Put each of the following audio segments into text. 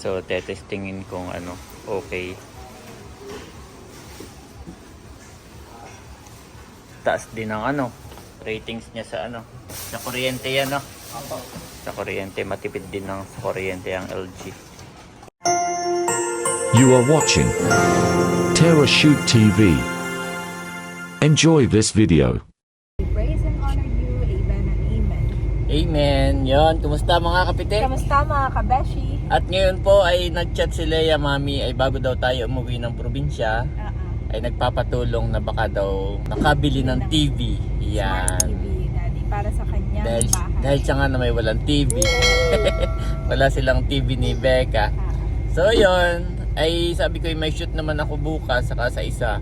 So, tetestingin kung ano, okay. Taas din ang ano, ratings niya sa ano. Sa kuryente yan, no? Sa kuryente, matipid din ng sa kuryente ang LG. You are watching Terra Shoot TV. Enjoy this video. Praise and honor you. Amen and amen. Amen! Yon, kumusta mga kapite? Kamusta mga kabeshi? At ngayon po ay nag-chat si Leia, mami, ay bago daw tayo umuwi ng probinsya, Uh-uh. ay nagpapatulong na baka daw nakabili ng TV. Smart Yan. TV, Daddy. Para sa kanya Dahil, bahay. dahil siya nga na may walang TV. Wala silang TV ni Becca. Ah, So yon ay sabi ko may shoot naman ako bukas saka sa isa.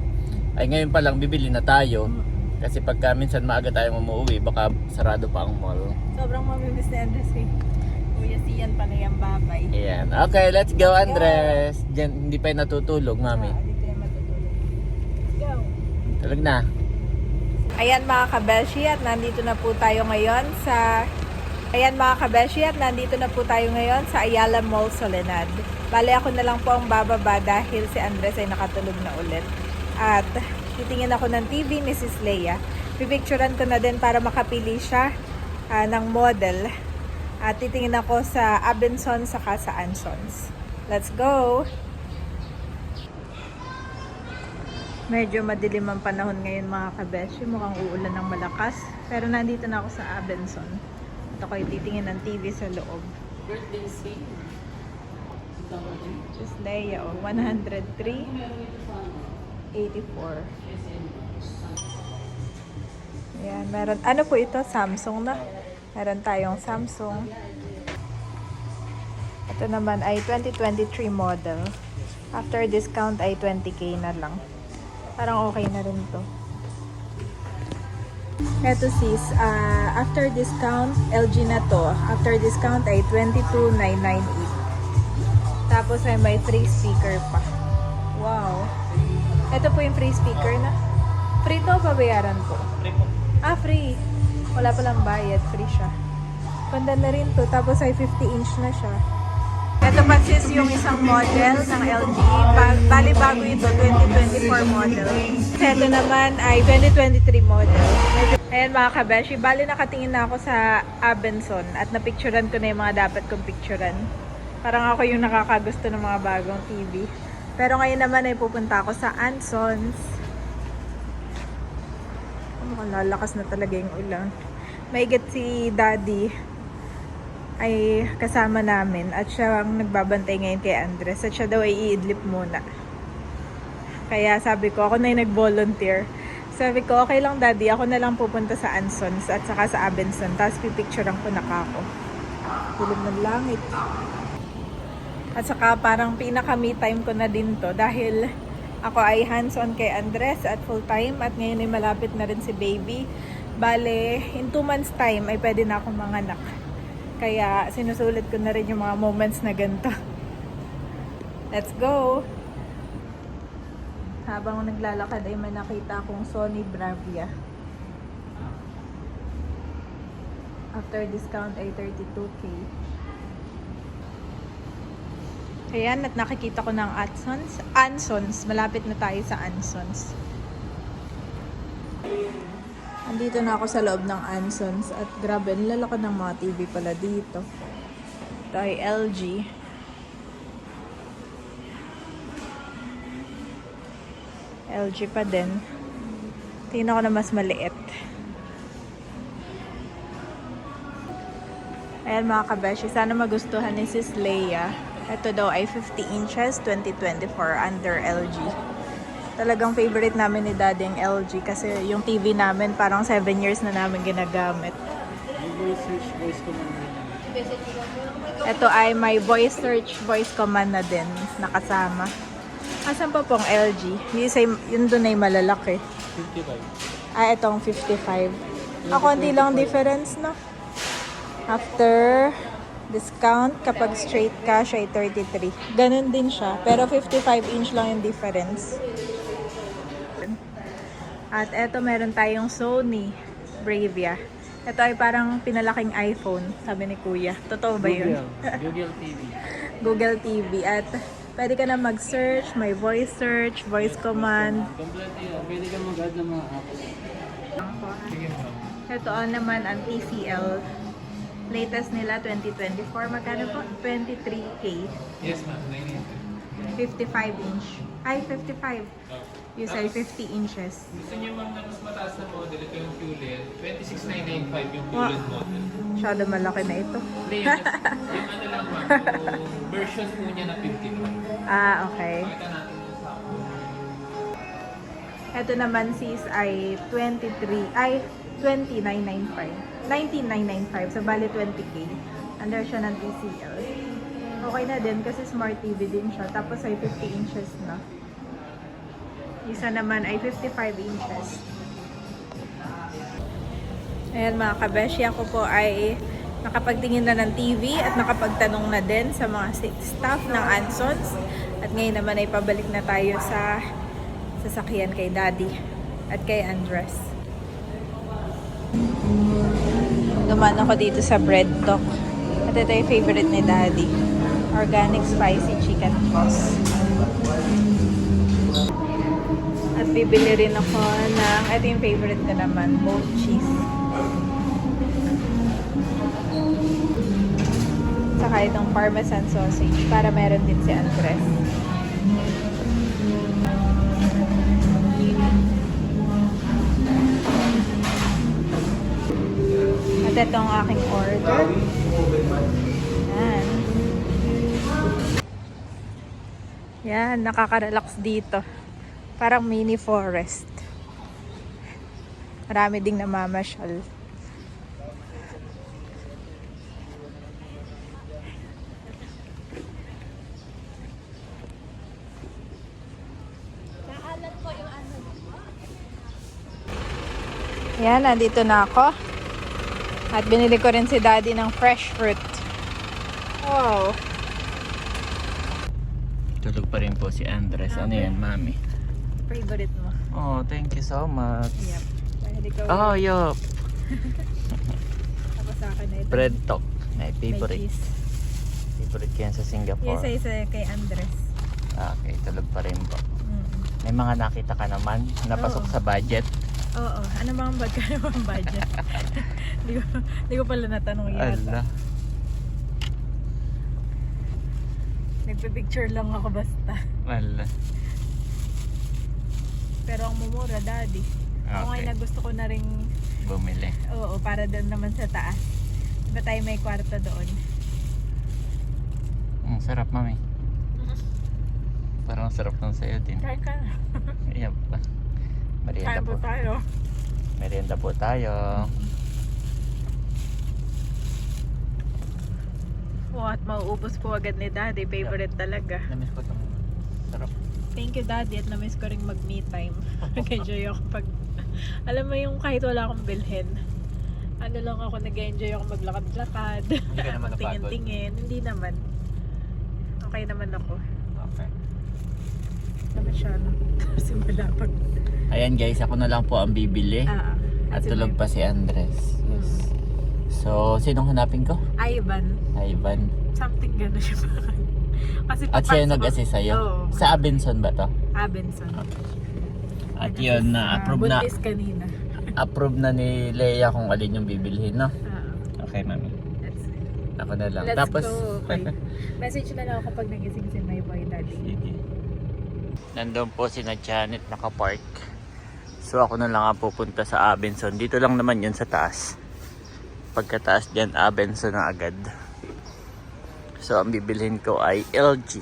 Ay ngayon pa lang bibili na tayo. Kasi pagka minsan maaga tayong umuwi, baka sarado pa ang mall. Sobrang mamimiss ni Andres eh. Kuya Sian pa na yung babay. Ayan. Okay, let's go Andres. Diyan, hindi pa yung natutulog, mami. Ah, dito yung matutulog. Go. Tulog na. Ayan mga kabeshi at nandito na po tayo ngayon sa Ayan mga kabeshi at nandito na po tayo ngayon sa Ayala Mall Soledad. Bale ako na lang po ang bababa dahil si Andres ay nakatulog na ulit. At titingin ako ng TV ni Sis Leia. Pipicturean ko na din para makapili siya ah, ng model. At titingin ako sa Abenson saka sa Ansons. Let's go! Medyo madilim ang panahon ngayon mga kabeshi. Mukhang uulan ng malakas. Pero nandito na ako sa Abenson. At ako'y titingin ng TV sa loob. Birthday scene. Just Leia, oh, 103, 84. Ayan, meron. Ano po ito? Samsung na. Meron tayong Samsung. Ito naman ay 2023 model. After discount ay 20k na lang. Parang okay na rin to. Eto sis, ah, after discount, LG na to. After discount ay 22,998. Tapos ay may free speaker pa. Wow. Ito po yung free speaker na. Free to o babayaran po? Ah, free. Wala palang bayad. Free siya. Ganda na rin to. Tapos ay 50 inch na siya. Ito pa sis yung isang model ng LG. Ba- bali bago ito, 2024 model. Ito naman ay 2023 model. Ayan mga kabeshi, bali nakatingin na ako sa Abenson at napicturean ko na yung mga dapat kong picturean. Parang ako yung nakakagusto ng mga bagong TV. Pero ngayon naman ay pupunta ako sa Ansons. Mukhang lalakas na talaga yung ulan. Maigit si Daddy ay kasama namin at siya ang nagbabantay ngayon kay Andres at siya daw ay iidlip muna. Kaya sabi ko, ako na yung nag-volunteer. Sabi ko, okay lang daddy, ako na lang pupunta sa Ansons at saka sa Abenson. Tapos pipicturean ko na kako. Tulog ng langit. At saka parang pinaka me time ko na din to dahil ako ay hands-on kay Andres at full time at ngayon ay malapit na rin si baby. Bale, in 2 months time ay pwede na akong manganak. Kaya sinusulit ko na rin yung mga moments na ganito. Let's go! Habang naglalakad ay may nakita akong Sony Bravia. After discount ay 32k. Ayan, at nakikita ko ng Ansons. Ansons. Malapit na tayo sa Ansons. Andito na ako sa loob ng Ansons. At grabe, nilalakad ng mga TV pala dito. Ito ay LG. LG pa din. Tingnan ko na mas maliit. Ayan mga kabeshi, sana magustuhan ni Sis Leia. Ito daw ay 50 inches, 2024 under LG. Talagang favorite namin ni Daddy yung LG kasi yung TV namin parang 7 years na namin ginagamit. Ito ay may voice search, voice command na din nakasama. Asan pa pong LG? Yung, same, yun doon ay malalaki. 55. Ah, itong 55. Ako, hindi lang difference, no? After discount, kapag straight cash ay 33. Ganun din siya. Pero 55 inch lang yung difference. At eto, meron tayong Sony Bravia. Ito ay parang pinalaking iPhone, sabi ni Kuya. Totoo ba yun? Google TV. Google TV. At pwede ka na mag-search, may voice search, voice command. Kompleto yan. Pwede ka mag-add ng mga apps. Ito on naman ang TCL. Latest nila 2024. Magkano po? 23K. Yes ma'am, 980. 55 inch. Ay, 55. You say 50 inches. Gusto niyo ma'am na mas mataas na model, ito yung QLED. 26995 yung. QLED model. Masyado malaki na ito. Hindi, yung, yung ano lang ma'am, version po niya na 55. Ah, okay. Pakita natin Ito naman sis ay 23, ay 20995. 19995. So, bali 20k. Under siya ng TCL. Okay na din kasi smart TV din siya. Tapos ay 50 inches na. Isa naman ay 55 inches. Ayan mga kabeshi, ako po ay nakapagtingin na ng TV at nakapagtanong na din sa mga staff ng Ansons. At ngayon naman ay pabalik na tayo sa sasakyan kay Daddy at kay Andres. Dumaan ako dito sa bread talk. At ito yung favorite ni Daddy. Organic spicy chicken sauce. At bibili rin ako ng, ito yung favorite ko naman, both cheese. Saka itong parmesan sausage para meron din si Andres. At ito ang aking order. Yan. Yan, nakaka-relax dito. Parang mini forest. Marami ding namamasyal. Yan, nandito na ako. At binili ko rin si daddy ng fresh fruit. Wow. Tulog pa rin po si Andres. Ano yan, mami? Favorite mo. Oh, thank you so much. Yep. Dahil ikaw, Oh, yup. tapos sa akin na ito. Bread talk. My May favorite. cheese. Favorite ko yan sa Singapore. Yes, isa kay Andres. Ah, Okay, tulog pa rin po. Mm. May mga nakita ka naman. Napasok Oo. sa budget. Oo. Ano bang bag ano bang budget? Hindi ko, di ko pala natanong yata. Ala. Nagpe-picture lang ako basta. Ala. Pero ang mumura, daddy. Ako Okay. ngayon na gusto ko na rin, Bumili. oo, para doon naman sa taas. Diba tayo may kwarto doon? Ang sarap, mami. Parang sarap ng sayo din. Kain ka. Merienda po po. tayo. Merienda po tayo. Oo, at mauubos po agad ni daddy. Favorite talaga. Namiss ko itong sarap. Thank you daddy at na-miss ko rin mag-me time. Nag-enjoy ako pag... Alam mo yung kahit wala akong bilhin. Ano lang ako, nag-enjoy ako maglakad-lakad. Hindi ka naman? Tingin-tingin. Hindi naman. Okay naman ako. Okay. Naman siya. Simula pag... Ayan guys, ako na lang po ang bibili. Ah, At tulog pa si Andres. Yes. So, sinong hanapin ko? Ivan. Ivan. Something gano'n siya pa. Kasi At siya yung nag-assist sa'yo? Oo. Sa Abenson ba to? Abenson. At yun, na approve na kanina. approve na ni Leia kung alin yung bibilhin, no? Ah, Okay, mami. Ako na lang. Let's Tapos, go. Okay. Message na lang ako kapag nagising si my boy daddy. Sige. Nandun po si na Janet nakapark. So ako na lang ang pupunta sa Abenson. Dito lang naman yun sa taas. Pagkataas dyan, Abenson na agad. So ang bibilhin ko ay LG.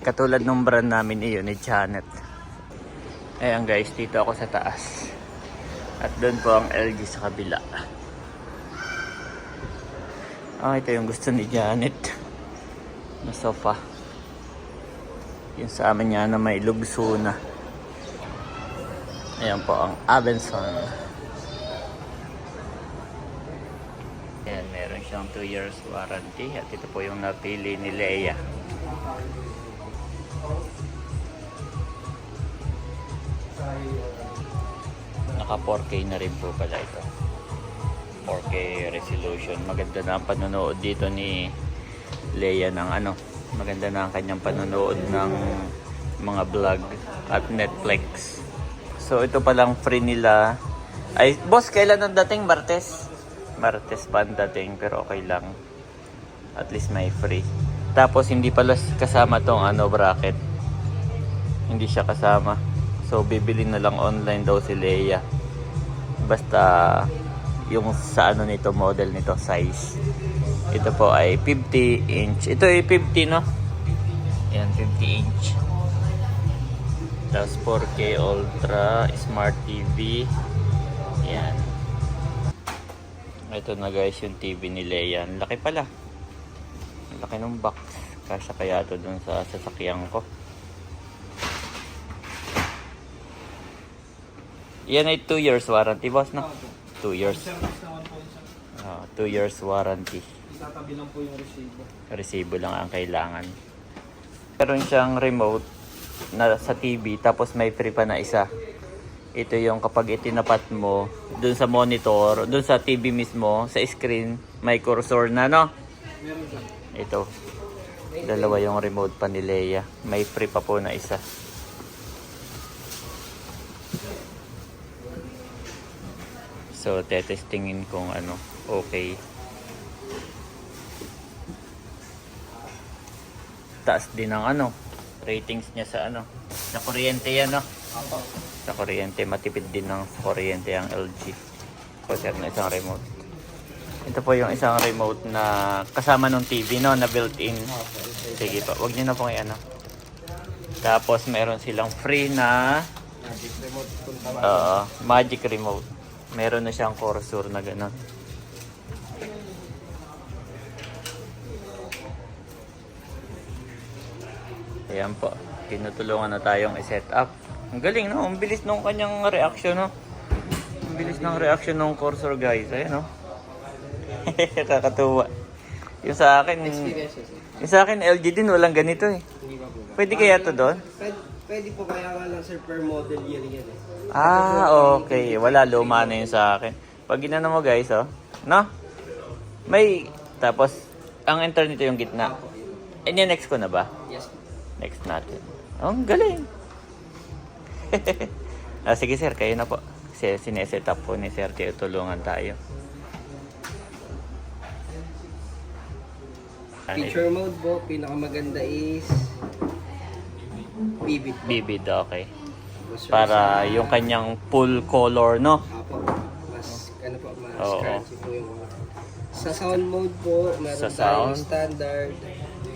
Katulad nung brand namin iyon ni Janet. Ayan guys, dito ako sa taas. At doon po ang LG sa kabila. Ah, ito yung gusto ni Janet. Na sofa. Yung sa amin niya na may lugso na. Ayan po ang Abenson. Ayan, meron siyang 2 years warranty. At ito po yung napili ni Leia. Naka 4K na rin po pala ito. 4K resolution. Maganda na ang panonood dito ni Leia ng ano, maganda na ang kanyang panonood ng mga vlog at Netflix. So ito palang free nila. Ay, boss, kailan ang dating? Martes? Martes pa ang dating, pero okay lang. At least may free. Tapos hindi pala kasama tong ano bracket. Hindi siya kasama. So bibili na lang online daw si Leia. Basta yung sa ano nito model nito size. Ito po ay 50 inch. Ito ay 50 no? Yan 50 inch. Tapos 4K Ultra Smart TV. Yan. Ito na guys yung TV ni Leia. Laki pala. Laki ng box. Kasya kaya to dun sa sasakyan ko. Yan ay 2 years warranty boss no? 2 years. Service naman po yun, sir. 2 years warranty. Itatabi lang po yung resibo. Resibo lang ang kailangan. Meron siyang remote na sa TV tapos may free pa na isa. Ito yung kapag itinapat mo dun sa monitor, dun sa TV mismo, sa screen, may cursor na no? Ito. Dalawa yung remote pa ni Leia. May free pa po na isa. So, tetestingin kung ano, okay. Taas din ang ano, ratings niya sa ano. Sa kuryente yan, no? Sa kuryente, matipid din ng kuryente ang LG. Sir, na isang remote. Ito po yung isang remote na kasama ng TV, no? Na built-in. Sige po, wag niyo na pong i-ano. Tapos, meron silang free na Magic remote tama. uh, magic remote. Meron na siyang cursor na gano'n. Ayan po. Tinutulungan na tayong i-set up. Ang galing, no? Ang bilis nung kanyang reaction, no? Ang bilis ng reaction ng cursor, guys. Ayan, no? Kakatuwa. Yung sa akin, yung sa akin, LG din, walang ganito eh. Pwede kaya to doon? Pwede, pwede po kaya lang, sir, per model year yan eh. Ah, okay. Wala, luma na yun sa akin. Pag ginano mo guys, oh. No? May, tapos, ang internet yung gitna. Eh, next ko na ba? Yes po. Next natin. Oh, ang galing. ah, sige sir, kayo na po. Kasi sineset up po ni Sir Tio, tulungan tayo. Ano? Feature mode po, pinakamaganda is vivid po. Vivid, okay. Mas- Para yung kanyang full color, no? Apo, mas, ano po, mas Oo. scratchy po yung mga. Sa sound mode po, meron Sa tayong sound? standard.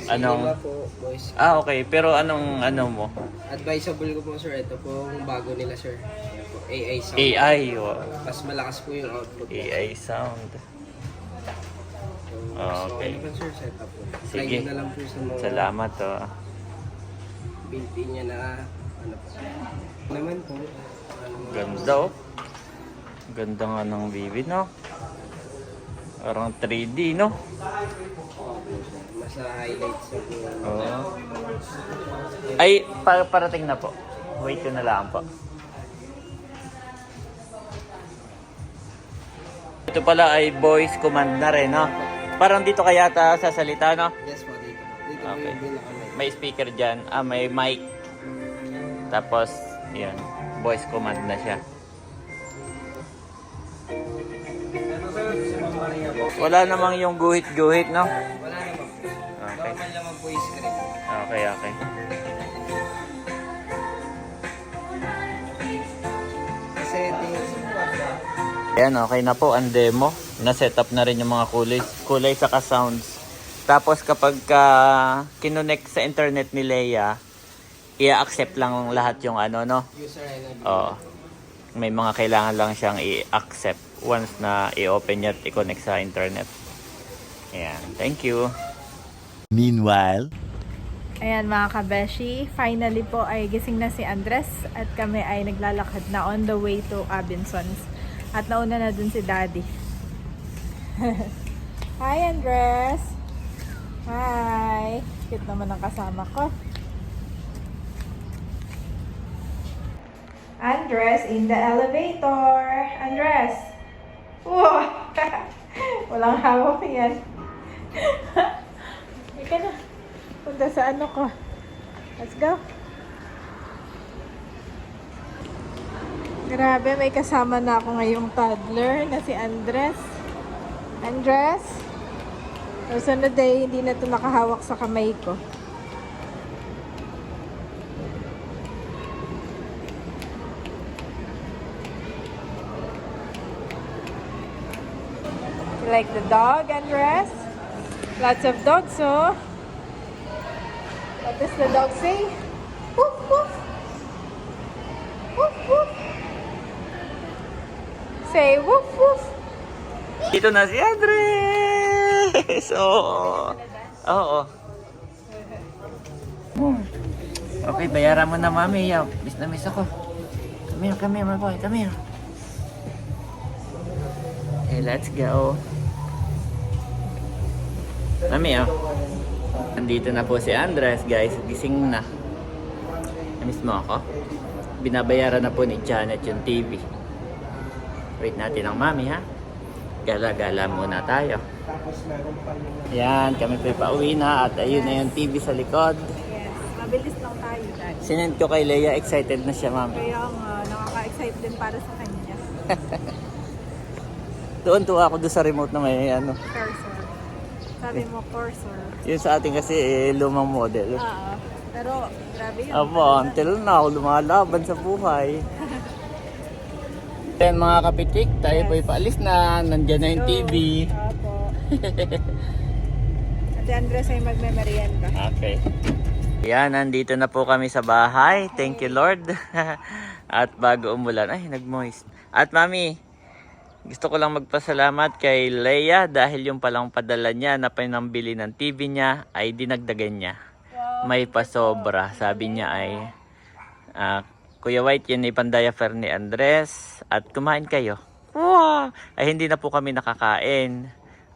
Anong- po, voice. Ah, okay. Pero anong, ano mo? Advisable ko po, sir, ito po yung bago nila, sir. Ayan po, AI sound. AI. oh. Mas malakas po yung output. po. AI sound. So, Okay. So, ano ba, sir, setup po. Sige. Nyo na lang po sa mga Salamat, oh. built-in niya na, ano po. Naman po, ano, Ganda, oh. Ganda nga ng Vivid, no? Parang 3D, no? mas highlights sa. Oo. Ay, pa parating na po. Wait ko na lang po. Ito pala ay voice command na rin, no? Parang dito kaya ta sasalita, no? Yes po, dito. Dito Okay. May speaker dyan. Ah, may mic. Tapos, yan. Voice command na siya. Wala namang yung guhit-guhit, no? Wala naman po. Okay. Normal naman po yung screen. Okay, okay. Ayan, okay na po ang demo. Na-set up na rin yung mga kulay, kulay saka sounds. Tapos kapag ka kinonect sa internet ni Leia, i-accept lang lahat yung ano, no? user ID. Oo. May mga kailangan lang siyang i-accept once na i-open niya at i-connect sa internet. Ayan, thank you. Meanwhile, Ayan mga kabeshi, finally po ay gising na si Andres at kami ay naglalakad na on the way to Abinsons. At nauna na dun si Daddy. Hi Andres! Hi! Cute naman ang kasama ko. Andres in the elevator! Andres! Wow! Walang hawak yan. Halika na. Punta sa ano ko. Let's go. Grabe, may kasama na ako ngayong toddler na si Andres. Andres? Susunod day, hindi na ito nakahawak sa kamay ko. Like the dog, Andres? Lots of dogs, oh. What does the dog say? Woof, woof. Woof, woof. Say woof, woof. Dito na si Andres! Oo. Oo. Okay, bayaran mo na mami. Yeah, miss na miss ako. Come here, come here, my boy. Come here. Okay, let's go. Mami, oh. Nandito na po si Andres, guys. Gising na. Namiss mo ako? Binabayaran na po ni Janet yung TV. Wait natin ang mami, ha? Gala-gala muna tayo. Yan, kami pa pauwi na at ayun na yung TV sa likod. Yes, mabilis lang tayo, Dad. Sinend ko kay Leia, excited na siya, mami. Kaya nga, nakaka-excite din para sa kanya. Doon tuwa ako doon sa remote na may ano. Cursor. Sabi mo, cursor. Yun sa atin kasi eh, lumang model. Oo. Pero, grabe yun. Apo, until now, lumalaban sa buhay. Then mga kapitik, tayo Yes. po'y paalis na. Nandiyan na yung TV. Opo. Ate Andres ay magme-merienda. Okay. Yan, nandito na po kami sa bahay. Thank you, Lord. At bago umulan, ay, nag-moist. At mami, gusto ko lang magpasalamat kay Leia dahil yung palang padala niya na pinambili ng TV niya ay dinagdagan niya. May pasobra. Sabi niya ay, ah, Kuya White, yun ay pandiaper ni Andres. At kumain kayo. Wow! Ay hindi na po kami nakakain.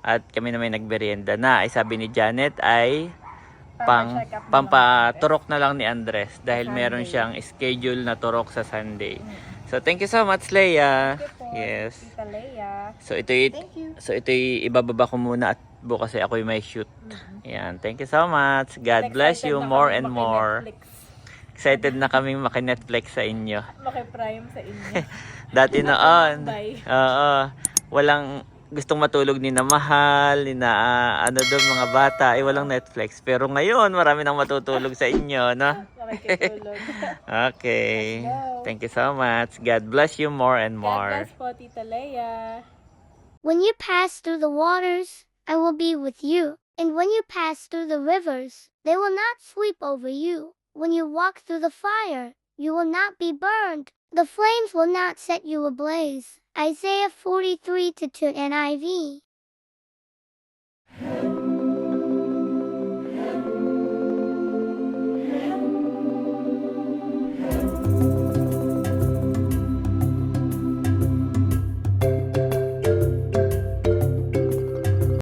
At kami naman nagberienda na. Ay sabi ni Janet ay pang na pampaturok na lang ni Andres dahil meron siyang schedule na turok sa Sunday. So thank you so much Leia. Yes. Tita Leia. So ito. So ito ibababa ko muna at bukas ay ako may shoot. Yan. Thank you so much. God bless you more and more. maki-Netflix. Excited na kaming maki-Netflix sa inyo. Maki-prime sa inyo. Dati noon. Bye. Oo. Walang gustong matulog ni na mahal, ni na ah, ano doon mga bata, ay walang Netflix. Pero ngayon, marami nang matutulog sa inyo, no? Okay. Thank you so much. God bless you more and God more. bless po, Tita Leia. When you pass through the waters, I will be with you. And when you pass through the rivers, they will not sweep over you. When you walk through the fire, you will not be burned. The flames will not set you ablaze. Isaiah 43 to 2 NIV.